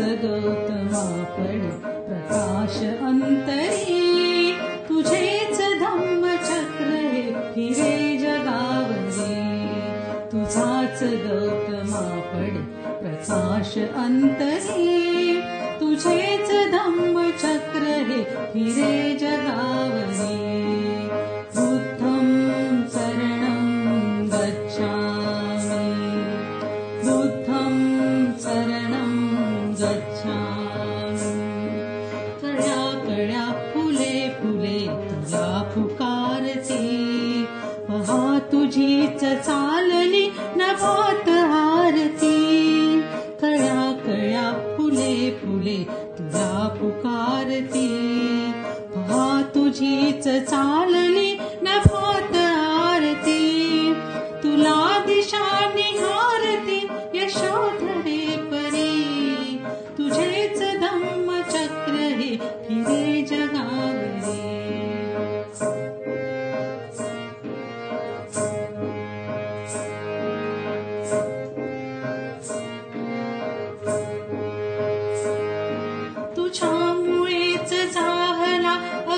गौतमापड प्रकाश अन्तरी धम्म चक्रहे हिरे जगावीजा गौतमापड प्रकाश अन्तरी ते च धम्म चक्रहे हिरे जगावी तुझीच चालली नभात हारती कळा कळा फुले फुले तुझा पुकारती पहा तुझीच चालली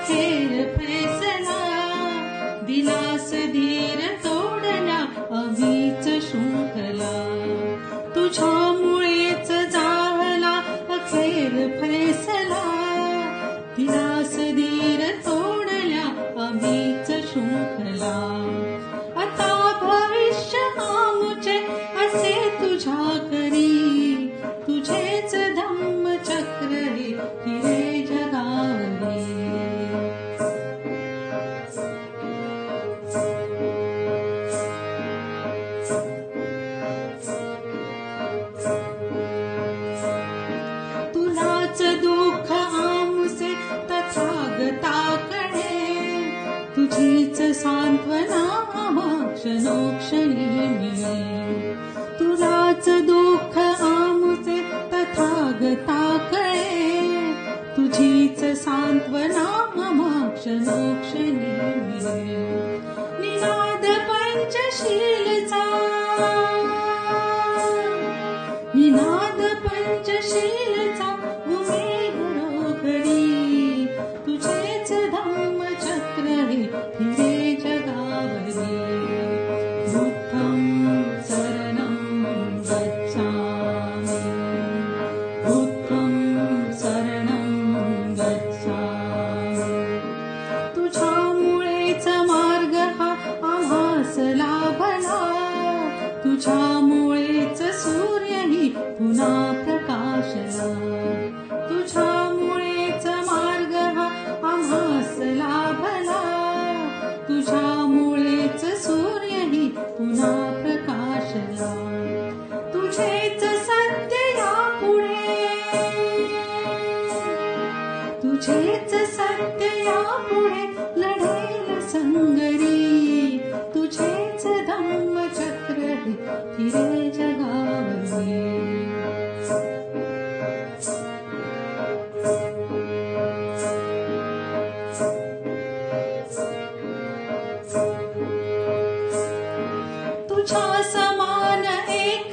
दिना धीर तुझीच सांत्व नामाख्षनों शर्मिने दुःख राच दुख आमुच तथागता करें तुझीच सांत्व नामाख्षनों लाभला तुझ्यामुळेच सूर्यनी पुन्हा प्रकाशला तुझ्यामुळेच मार्ग हा आम्हास लाभला तुझ्यामुळेच सूर्यनी पुन्हा प्रकाशला तुझेच सत्य या पुढे तुझेच सत्य या पुढे लढेल संग समान एक